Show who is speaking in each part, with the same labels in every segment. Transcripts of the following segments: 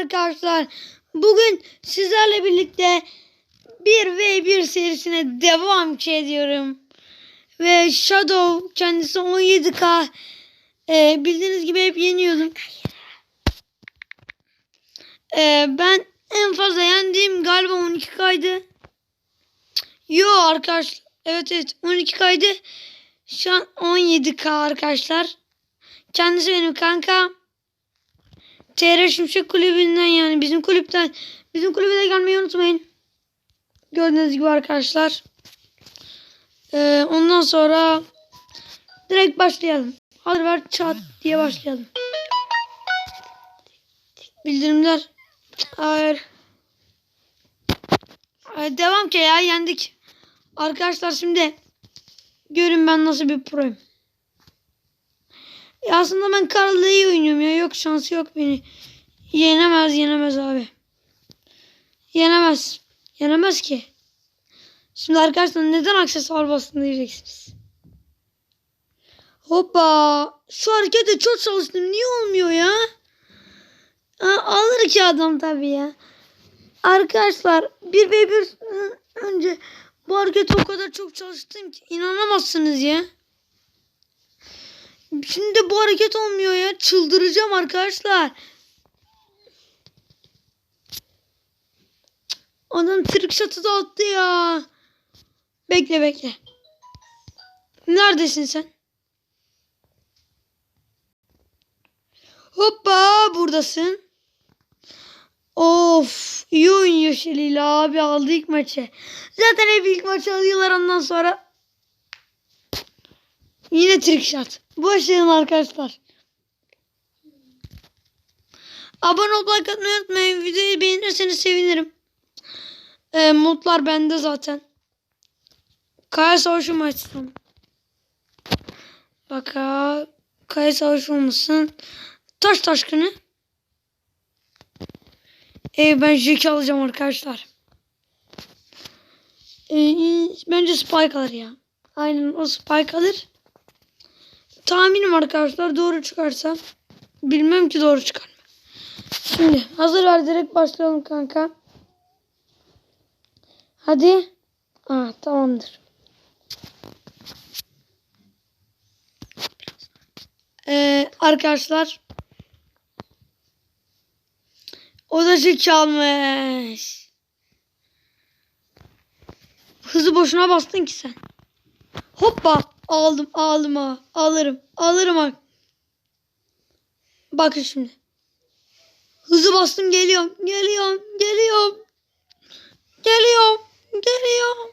Speaker 1: arkadaşlar. Bugün sizlerle birlikte 1v1 serisine devam ediyorum. Ve Shadow kendisi 17k. Ee, bildiğiniz gibi hep yeniyordum. Ee, ben en fazla yendiğim galiba 12k'ydı. Yo arkadaşlar. Evet evet 12k'ydı. Şu an 17k arkadaşlar. Kendisi benim kanka. TR Şimşek kulübünden yani bizim kulüpten bizim kulübe de gelmeyi unutmayın. Gördüğünüz gibi arkadaşlar. Ee, ondan sonra direkt başlayalım. Hazır ver çat diye başlayalım. Bildirimler. Hayır. Hayır, devam ki ya yendik. Arkadaşlar şimdi görün ben nasıl bir proyum. Ya aslında ben Karl'da iyi oynuyorum ya. Yok şansı yok beni. Yenemez yenemez abi. Yenemez. Yenemez ki. Şimdi arkadaşlar neden aksesuar bastın diyeceksiniz. Hoppa. Şu harekete çok çalıştım. Niye olmuyor ya? Ha, alır ki adam tabii ya. Arkadaşlar bir ve bir önce bu harekete o kadar çok çalıştım ki inanamazsınız ya. Şimdi bu hareket olmuyor ya. Çıldıracağım arkadaşlar. Adam trick shot'ı da attı ya. Bekle bekle. Neredesin sen? Hoppa buradasın. Of iyi oynuyor Şelil abi aldı ilk maçı. Zaten hep ilk maçı alıyorlar ondan sonra. Yine trick shot. Başlayalım arkadaşlar. Abone olup like unutmayın. Videoyu beğenirseniz sevinirim. Ee, modlar bende zaten. Kaya savaşı mı açsam? Bak ha. Kaya savaşı olmasın. Taş taşkını. Ee, ben Jeki alacağım arkadaşlar. Ee, bence Spike alır ya. Aynen o Spike alır. Tahminim arkadaşlar doğru çıkarsa. Bilmem ki doğru çıkar mı. Şimdi hazır ver direkt başlayalım kanka. Hadi. Aa, tamamdır. Ee, arkadaşlar. O da çalmış. Hızı boşuna bastın ki sen. Hoppa. Aldım aldım ha. Alırım. Alırım ha. Bakın şimdi. Hızı bastım geliyorum. Geliyorum. Geliyorum. Geliyorum. Geliyorum.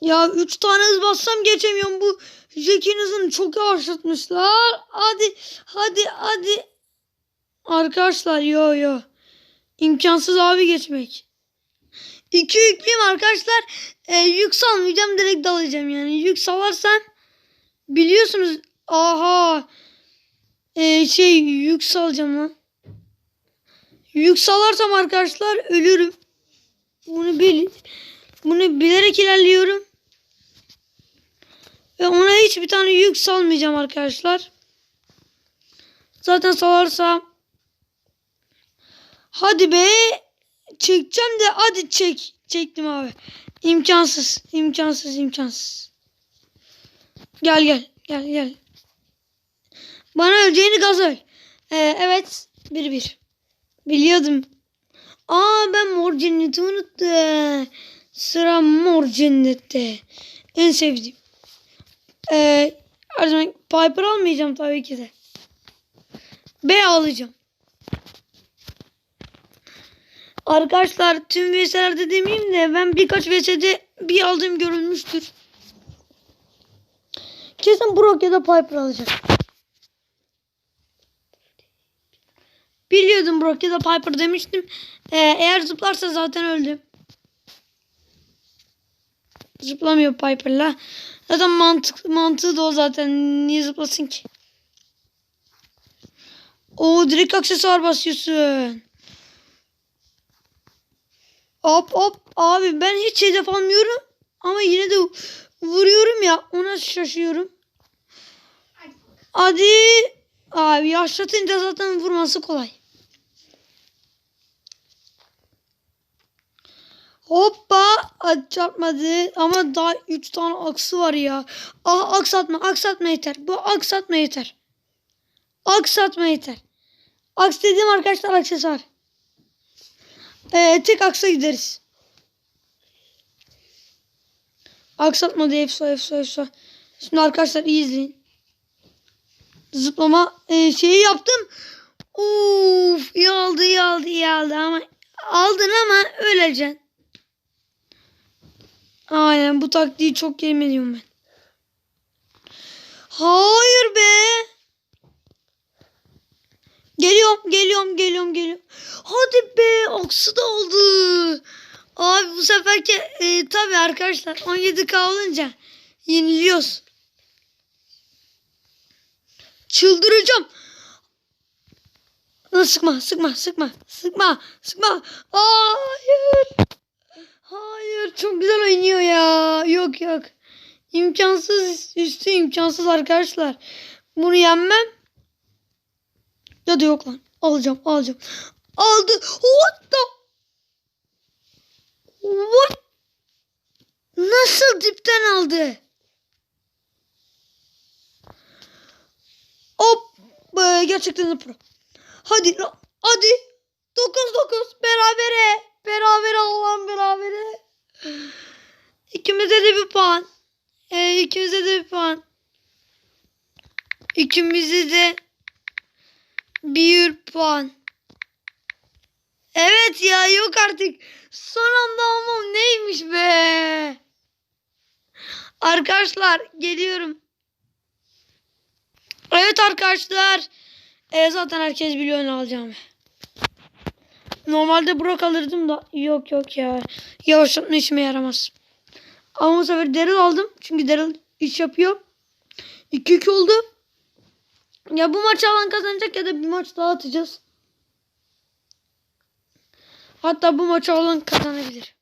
Speaker 1: Ya üç tane hız bassam geçemiyorum. Bu Jack'in çok yavaşlatmışlar. Hadi. Hadi. Hadi. Arkadaşlar yo yo. İmkansız abi geçmek. İki yüklüyüm arkadaşlar. E, yük salmayacağım direkt dalacağım yani. Yük salarsam biliyorsunuz aha e, şey yük salacağım lan. Yük salarsam arkadaşlar ölürüm. Bunu bil bunu bilerek ilerliyorum. Ve ona hiç bir tane yük salmayacağım arkadaşlar. Zaten salarsam hadi be çekeceğim de hadi çek. Çektim abi. İmkansız. imkansız, imkansız. Gel gel. Gel gel. Bana öleceğini gaz. Ee, evet. Bir bir. Biliyordum. Aa ben mor cenneti unuttum. Sıra mor cennette. En sevdiğim. Ee, her zaman Piper almayacağım tabii ki de. B alacağım. Arkadaşlar tüm VS'lerde demeyeyim de ben birkaç VS'de bir aldığım görülmüştür. Kesin Brock ya da Piper alacak. Biliyordum Brock ya da Piper demiştim. Ee, eğer zıplarsa zaten öldü. Zıplamıyor Piper'la. Zaten mantık, mantığı da o zaten. Niye zıplasın ki? O direkt aksesuar basıyorsun. Hop hop abi ben hiç hedef almıyorum ama yine de vuruyorum ya ona şaşıyorum. Hadi Abi yaşlatınca zaten vurması kolay. Hoppa çarpmadı ama daha 3 tane aksı var ya. Ah aksatma aksatma yeter. Bu aksatma yeter. Aksatma yeter. Aks dediğim arkadaşlar aksesuar. Ee, tek aksa gideriz. Aksatmadı efso efso efso. Şimdi arkadaşlar iyi izleyin. Zıplama e, şeyi yaptım. Uf iyi oldu iyi oldu iyi oldu ama aldın ama öleceksin. Aynen bu taktiği çok yemedim ben. Hayır be. Geliyorum geliyorum geliyorum geliyorum. Hadi be aksı da oldu. Abi bu seferki e, tabii arkadaşlar 17k olunca yeniliyoruz. Çıldıracağım. Sıkma, sıkma, sıkma, sıkma, sıkma. Hayır. Hayır, çok güzel oynuyor ya. Yok yok. İmkansız, üstü imkansız arkadaşlar. Bunu yenmem. Ya da yok lan. Alacağım, alacağım. Aldı. What the? What? Nasıl dipten aldı? Hop. Be, gerçekten de pro. Hadi hadi. 9-9 berabere. Berabere Allah'ım berabere. İkimize de bir puan. Ee, ikimize de bir puan. İkimize de bir puan. Evet ya yok artık. Son anda almam neymiş be. Arkadaşlar geliyorum. Evet arkadaşlar. E, zaten herkes biliyor ne alacağımı. Normalde Brock alırdım da yok yok ya. Yavaşlatma işime yaramaz. Ama bu sefer Daryl aldım. Çünkü Daryl iş yapıyor. 2-2 oldu. Ya bu maçı alan kazanacak ya da bir maç daha atacağız. Hatta bu maçı alan kazanabilir.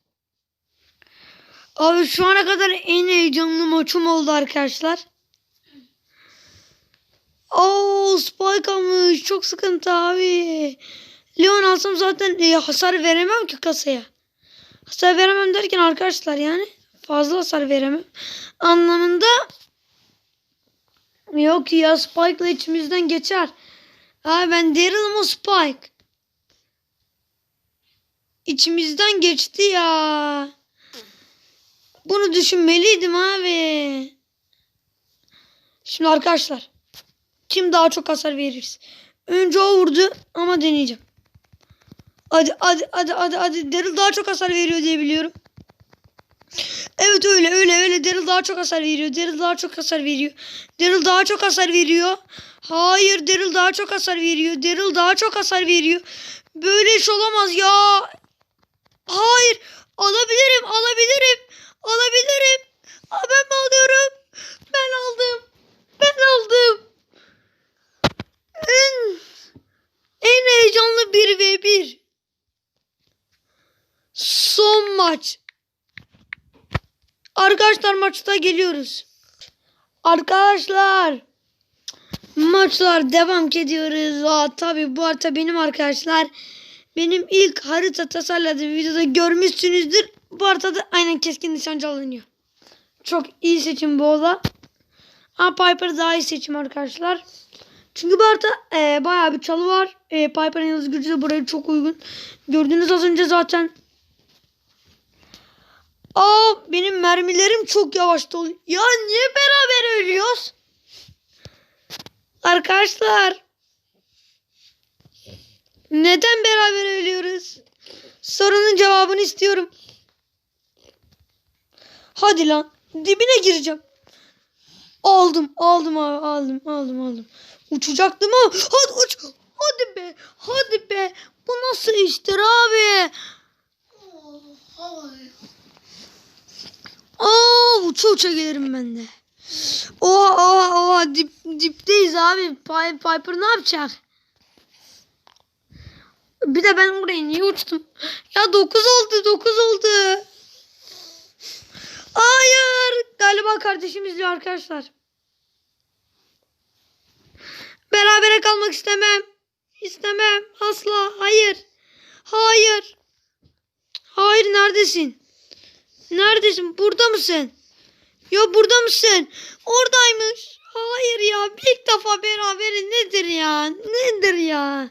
Speaker 1: Abi şu ana kadar en heyecanlı maçım oldu arkadaşlar. Oo Spike almış. Çok sıkıntı abi. Leon alsam zaten e, hasar veremem ki kasaya. Hasar veremem derken arkadaşlar yani fazla hasar veremem. Anlamında yok ya Spike'la içimizden geçer. Abi ben Daryl'ım o Spike. İçimizden geçti ya. Bunu düşünmeliydim abi. Şimdi arkadaşlar. Kim daha çok hasar verir? Önce o vurdu ama deneyeceğim. Hadi hadi hadi hadi hadi. Daryl daha çok hasar veriyor diye biliyorum. Evet öyle öyle öyle. Daryl daha çok hasar veriyor. Daryl daha çok hasar veriyor. Daryl daha çok hasar veriyor. Hayır Daryl daha çok hasar veriyor. Daryl daha çok hasar veriyor. Böyle iş olamaz ya. Hayır. Alabilirim alabilirim. Alabilirim. Aa, ben mi alıyorum? Ben aldım. Ben aldım. En, en heyecanlı 1 ve 1. Son maç. Arkadaşlar maçta geliyoruz. Arkadaşlar. Maçlar devam ediyoruz. Aa, tabii bu harita benim arkadaşlar. Benim ilk harita tasarladığım videoda görmüşsünüzdür. Bu haritada aynen keskin nişancı alınıyor. Çok iyi seçim bu ola. Ama Piper daha iyi seçim arkadaşlar. Çünkü bu harita e, bayağı bir çalı var. E, Piper'ın yıldız gücü de buraya çok uygun. Gördünüz az önce zaten. Aa benim mermilerim çok yavaş doluyor. Ya niye beraber ölüyoruz? Arkadaşlar. Neden beraber ölüyoruz? Sorunun cevabını istiyorum. Hadi lan. Dibine gireceğim. Aldım, aldım abi, aldım, aldım, aldım. Uçacaktım ama hadi uç. Hadi be, hadi be. Bu nasıl iştir abi? Aa, uça uça gelirim ben de. Oha, oha, oha. Dip, dipteyiz abi. Piper ne yapacak? Bir de ben oraya niye uçtum? Ya 9 oldu, 9 oldu. Hayır. Galiba kardeşim izliyor arkadaşlar. Berabere olmak istemem. İstemem. Asla. Hayır. Hayır. Hayır neredesin? Neredesin? Burada mısın? Ya burada mısın? Oradaymış. Hayır ya. Bir ilk defa beraberiz. Nedir ya? Nedir ya?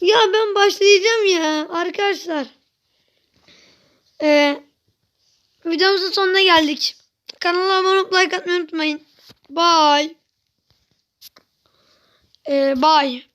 Speaker 1: Ya ben başlayacağım ya arkadaşlar. Ee, videomuzun sonuna geldik. Kanala abone olup like atmayı unutmayın. Bye. Ee, bye.